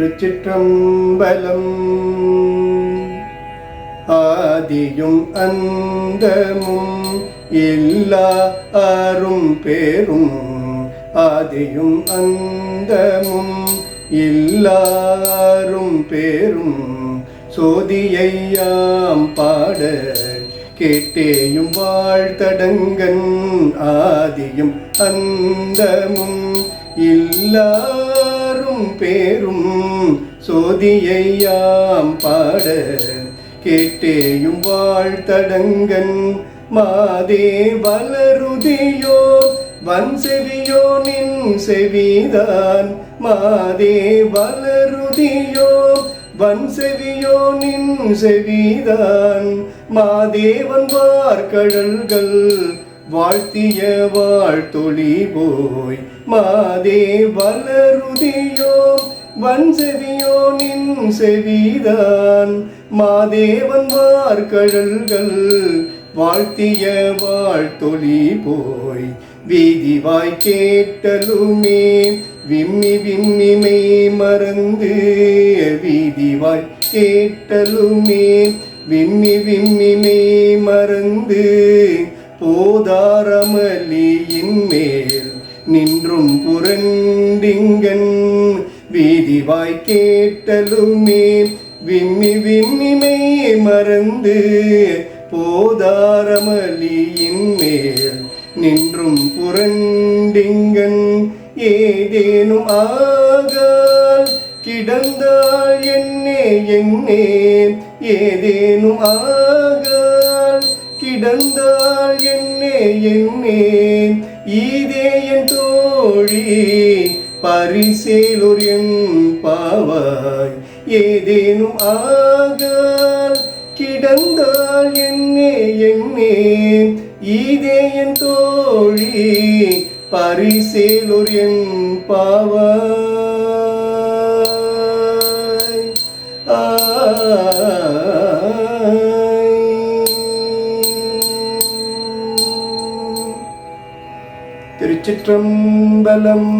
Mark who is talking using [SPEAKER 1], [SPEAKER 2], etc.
[SPEAKER 1] திருச்சிற்றம்பலம். ஆதியும் அந்தமும் எல்லா அரும் பேரும் ஆதியும் அந்தமும் எல்லாரும் பேரும் சோதியையாம் பாட கேட்டேயும் வாழ்த்தடங்கன் ஆதியும் அந்தமும் எல்லாரும் பேரும் சோதியையாம் பாட கேட்டேயும் வாழ்த்தடங்கன் மாதே வளருதியோ வன் செவியோ நின் செவிதான். மாதே வளருதியோ வன் செவியோ நின் செவிதான். மாதேவன் வார்கடல்கள் வாழ்த்திய வாழ்த்தொழி போய் மாதே வளருதியோ வன் செவியோ நின் செவிதான். மாதேவன் வார்கழல்கள் வாழ்த்திய வாழ்த்தொழி போய். வீதி வாய் கேட்டலுமே விம்மி விம்மி மெய் மறந்து. வீதி வாய் கேட்டலுமே விம்மி விம்மி மெய் மறந்து. போதாரமலியின் மேல் நின்றும் புரண்டிங்கன் வீதிவாய் கேட்டலுமே விம்மி விம்மிமை மறந்து போதாரமலியின் மேல் நின்றும் புரண்டிங்கன் ஏதேனும் ஆகால் கிடந்தால் என்னே என்னே ஏதேனும் ஆகால் கிடந்தால் என்னே என்னே ஈதே என் தோழி பரிசேலொர் பாவாய் ஏதேனும் ஆகால் கிடந்தால் என்னே என்னே இதே என் தோழி பரிசேலொர் பாவாய். திருச்சிற்றம்பலம்.